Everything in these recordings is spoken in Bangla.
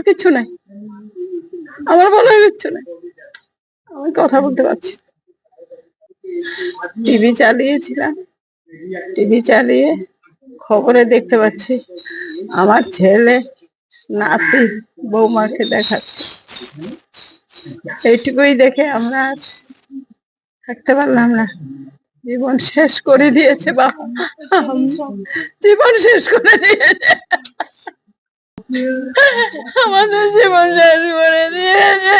বলার কিছু নাই। আমার বলার কিচ্ছু নাই। আমি কথা বলতে পারছি টিভি চালিয়েছিলাম। টিভি চালিয়ে খবরে দেখতে পাচ্ছি আমার ছেলে নাতি বৌমাকে দেখাচ্ছে। এইটুকুই দেখে আমরা থাকতে পারলাম না। জীবন শেষ করে দিয়েছে বাবা। জীবন শেষ করে দিয়েছে। আমাদের জীবন শেষ করে দিয়েছে।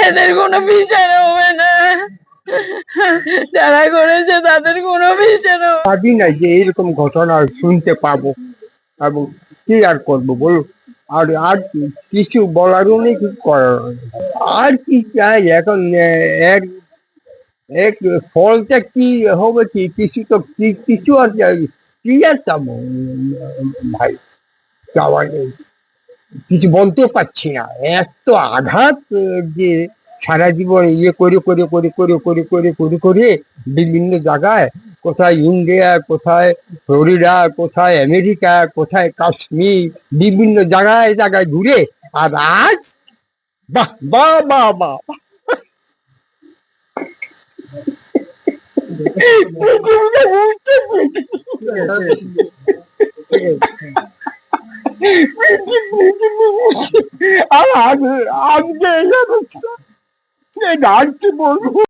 এদের কোনো বিচার হবে না। যারা করেছে তাদের কোনো বিচার। ভাবি না। যে এরকম ঘটনা শুনতে পাবো এবং কি আর করব বলো আর আর কিছু বলারও নেই কিছু করারও নেই আর কি চাই? এখন এক এক ফলটা কি হবে কি? কিছু তো কি- কিছু আর কি আর চাবো? ভাই? নেই কিছু বলতে পারছি না। এত আঘাত যে সারা জীবন ইয়ে করে করে করে করে করে করে করে করে বিভিন্ন জায়গায় কোথায় ইন্ডিয়া কোথায় ফ্লোরিডা কোথায় আমেরিকা কোথায় কাশ্মীর বিভিন্ন জায়গায় জায়গায় ঘুরে আর আজ বাহ বাহ বাহ বাহ। পৃথিবীটা আজকে ডাকতে বলব?